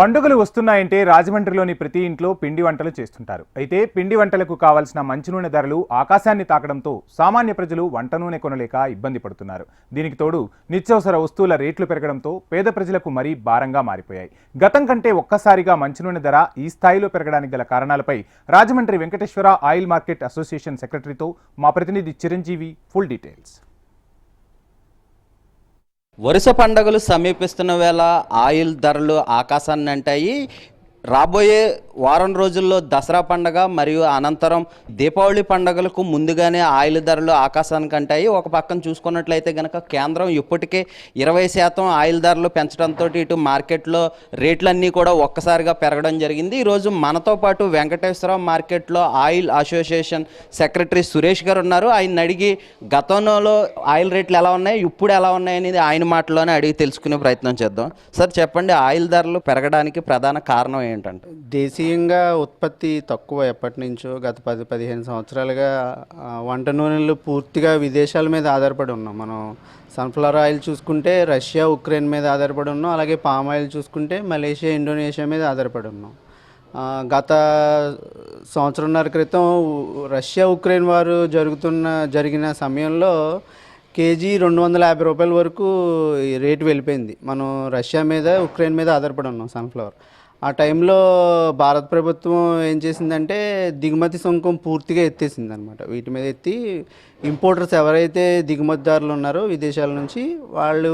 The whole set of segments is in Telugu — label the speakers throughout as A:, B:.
A: పండుగలు వస్తున్నాయంటే రాజమండ్రిలోని ప్రతి ఇంట్లో పిండి వంటలు చేస్తుంటారు. అయితే పిండి వంటలకు కావాల్సిన మంచి నూనె ధరలు ఆకాశాన్ని తాకడంతో సామాన్య ప్రజలు వంట నూనె కొనలేక ఇబ్బంది పడుతున్నారు. దీనికి తోడు నిత్యావసర వస్తువుల రేట్లు పెరగడంతో పేద ప్రజలకు మరీ భారంగా మారిపోయాయి. గతం కంటే ఒక్కసారిగా మంచి నూనె ధర ఈ స్థాయిలో పెరగడానికి గల కారణాలపై Rajahmundry Venkateswara oil market association సెక్రటరీతో మా ప్రతినిధి చిరంజీవి ఫుల్ డీటెయిల్స్.
B: వరుస పండుగలు సమీపిస్తున్న వేళ ఆయిల్ ధరలు ఆకాశాన్ని అంటాయి. రాబోయే వారం రోజుల్లో దసరా పండగ మరియు అనంతరం దీపావళి పండగలకు ముందుగానే ఆయిల్ ధరలు ఆకాశానికి అంటాయి. ఒక పక్కన చూసుకున్నట్లయితే కనుక కేంద్రం ఇప్పటికే ఇరవై శాతం ఆయిల్ ధరలు పెంచడంతో ఇటు మార్కెట్లో రేట్లన్నీ కూడా ఒక్కసారిగా పెరగడం జరిగింది. ఈరోజు మనతో పాటు వెంకటేశ్వరరావు మార్కెట్లో ఆయిల్ అసోసియేషన్ సెక్రటరీ సురేష్ గారు ఉన్నారు. ఆయన అడిగి గతంలో ఆయిల్ రేట్లు ఎలా ఉన్నాయి ఇప్పుడు ఎలా ఉన్నాయి అనేది ఆయన మాటలోనే అడిగి తెలుసుకునే ప్రయత్నం చేద్దాం. సార్ చెప్పండి ఆయిల్ ధరలు పెరగడానికి ప్రధాన కారణం ఏంటంటే?
C: దేశీయ దేశీయంగా ఉత్పత్తి తక్కువ ఎప్పటి నుంచో గత పది పదిహేను సంవత్సరాలుగా వంట నూనెలు పూర్తిగా విదేశాల మీద ఆధారపడి ఉన్నాం. మనం సన్ఫ్లవర్ ఆయిల్ చూసుకుంటే రష్యా ఉక్రెయిన్ మీద ఆధారపడి ఉన్నాం. అలాగే పామ్ ఆయిల్ చూసుకుంటే మలేషియా ఇండోనేషియా మీద ఆధారపడి ఉన్నాం. గత సంవత్సరంన్నర క్రితం రష్యా ఉక్రెయిన్ వారు జరుగుతున్న జరిగిన సమయంలో కేజీ రెండు వందల యాభై రూపాయల వరకు రేటు వెళ్ళిపోయింది. మనం రష్యా మీద ఉక్రెయిన్ మీద ఆధారపడి ఉన్నాం సన్ఫ్లవర్. ఆ టైంలో భారత ప్రభుత్వం ఏం చేసిందంటే దిగుమతి సుంకం పూర్తిగా ఎత్తేసింది అనమాట వీటి మీద ఎత్తి ఇంపోర్టర్స్ ఎవరైతే దిగుమతిదారులు ఉన్నారో విదేశాల నుంచి వాళ్ళు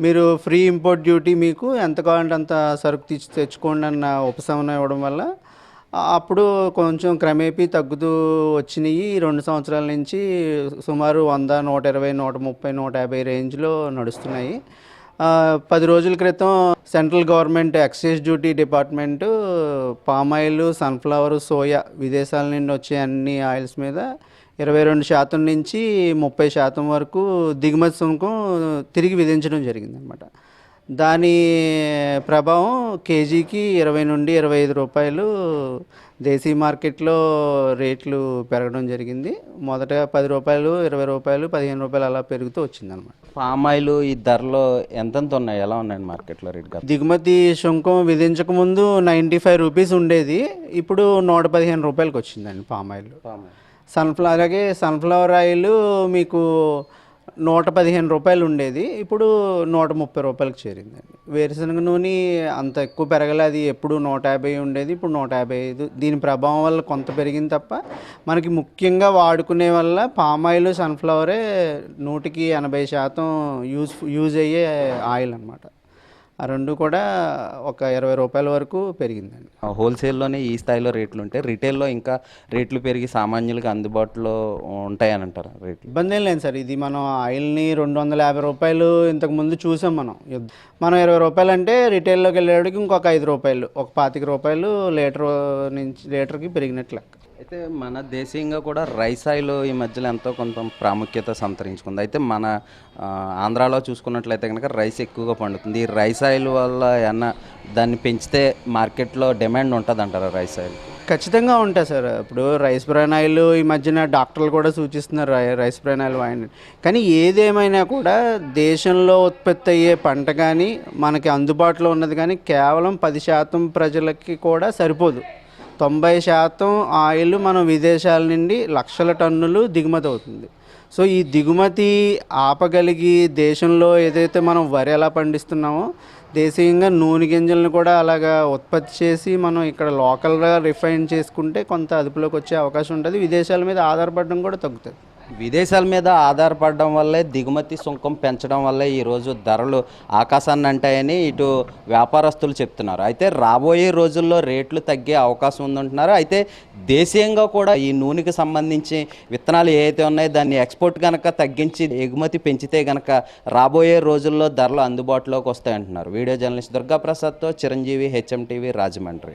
C: మీరు ఫ్రీ ఇంపోర్ట్ డ్యూటీ మీకు ఎంత కావాలంటే అంత సరుకు తెచ్చి తెచ్చుకోండి అన్న ఉపశమనం ఇవ్వడం వల్ల అప్పుడు కొంచెం క్రమేపీ తగ్గుతూ వచ్చినాయి. రెండు సంవత్సరాల నుంచి సుమారు వంద నూట ఇరవై నూట ముప్పై నూట యాభై రేంజ్లో నడుస్తున్నాయి. పది రోజుల క్రితం central government excise duty department palm oil sunflower soya విదేశాల నుండి వచ్చే అన్ని ఆయిల్స్ మీద ఇరవై రెండు శాతం నుంచి ముప్పై శాతం వరకు దిగుమతి సుంకం తిరిగి విధించడం జరిగిందనమాట. దాని ప్రభావం కేజీకి ఇరవై నుండి ఇరవై ఐదు రూపాయలు దేశీ మార్కెట్లో రేట్లు పెరగడం జరిగింది. మొదట పది రూపాయలు ఇరవై రూపాయలు పదిహేను రూపాయలు అలా పెరుగుతూ వచ్చిందనమాట
B: పామ్ ఆయిల్ ఈ ధరలో ఎంతెంత ఉన్నాయి? ఎలా ఉన్నాయండి మార్కెట్లో రేట్
C: దిగుమతి సుంకం విధించక ముందు నైంటీ ఫైవ్ రూపీస్ ఉండేది. ఇప్పుడు నూట పదిహేను రూపాయలకి వచ్చిందండి పామ్ ఆయిల్. సన్ఫ్లవర్ అలాగే సన్ఫ్లవర్ ఆయిల్ మీకు నూట పదిహేను రూపాయలు ఉండేది. ఇప్పుడు నూట ముప్పై రూపాయలకు చేరిందండి వేరుశనగ నూనె అంత ఎక్కువ పెరగలే అది ఎప్పుడు నూట యాభై ఉండేది. ఇప్పుడు నూట యాభై ఐదు. దీని ప్రభావం వల్ల కొంత పెరిగింది తప్ప మనకి ముఖ్యంగా వాడుకునే వల్ల పామ్ ఆయిల్ సన్ఫ్లవరే నూటికి ఎనభై శాతం యూజ్ యూజ్ అయ్యే ఆయిల్ అనమాట ఆ రెండు కూడా ఒక ఇరవై రూపాయల వరకు పెరిగిందండి.
B: హోల్సేల్లోనే ఈ స్థాయిలో రేట్లు ఉంటాయి రిటైల్లో ఇంకా రేట్లు పెరిగి సామాన్యులకు అందుబాటులో ఉంటాయని అంటారు రేట్లు?
C: ఇబ్బంది ఏం లేదు సార్. ఇది మనం ఆయిల్ని రెండు వందల యాభై రూపాయలు ఇంతకు ముందు చూసాం మనం. మనం ఇరవై రూపాయలు అంటే రిటైల్లోకి వెళ్ళేటికి ఇంకొక ఐదు రూపాయలు ఒక పాతిక రూపాయలు లీటర్ నుంచి లీటర్కి పెరిగినట్లు లెక్క.
B: అయితే మన దేశీయంగా కూడా రైస్ ఆయిల్ ఈ మధ్యలో ఎంతో కొంత ప్రాముఖ్యత సంతరించుకుంది. అయితే మన ఆంధ్రాలో చూసుకున్నట్లయితే కనుక రైస్ ఎక్కువగా పండుతుంది. ఈ రైస్ ఆయిల్ వల్ల ఏమన్నా దాన్ని పెంచితే మార్కెట్లో డిమాండ్ ఉంటుంది అంటారా రైస్ ఆయిల్?
C: ఖచ్చితంగా ఉంటాయి సార్. ఇప్పుడు రైస్ బ్రాన్ ఆయిల్ ఈ మధ్యన డాక్టర్లు కూడా సూచిస్తున్నారు రై- రైస్ బ్రాన్ ఆయిల్ వాయండి కానీ ఏదేమైనా కూడా దేశంలో ఉత్పత్తి అయ్యే పంట కానీ మనకి అందుబాటులో ఉన్నది కానీ కేవలం పది శాతం ప్రజలకి కూడా సరిపోదు. తొంభై శాతం ఆయిల్ మనం విదేశాల నుండి లక్షల టన్నులు దిగుమతి అవుతుంది. సో ఈ దిగుమతి ఆపగలిగి దేశంలో ఏదైతే మనం వరి ఎలా పండిస్తున్నామో దేశీయంగా నూనె గింజలను కూడా అలాగా ఉత్పత్తి చేసి మనం ఇక్కడ లోకల్గా రిఫైన్ చేసుకుంటే కొంత అదుపులోకి వచ్చే అవకాశం ఉంటుంది. విదేశాల మీద ఆధారపడడం కూడా తగ్గుతుంది.
B: విదేశాల మీద ఆధారపడడం వల్లే దిగుమతి సుంకం పెంచడం వల్లే ఈరోజు ధరలు ఆకాశాన్ని అంటాయని ఇటు వ్యాపారస్తులు చెప్తున్నారు. అయితే రాబోయే రోజుల్లో రేట్లు తగ్గే అవకాశం ఉందంటున్నారు. అయితే దేశీయంగా కూడా ఈ నూనెకి సంబంధించి విత్తనాలు ఏవైతే ఉన్నాయో దాన్ని ఎక్స్పోర్ట్ కనుక తగ్గించి ఎగుమతి పెంచితే కనుక రాబోయే రోజుల్లో ధరలు అందుబాటులోకి వస్తాయంటున్నారు. వీడియో జర్నలిస్ట్ దుర్గాప్రసాద్తో చిరంజీవి హెచ్ఎం టీవీ రాజమండ్రి.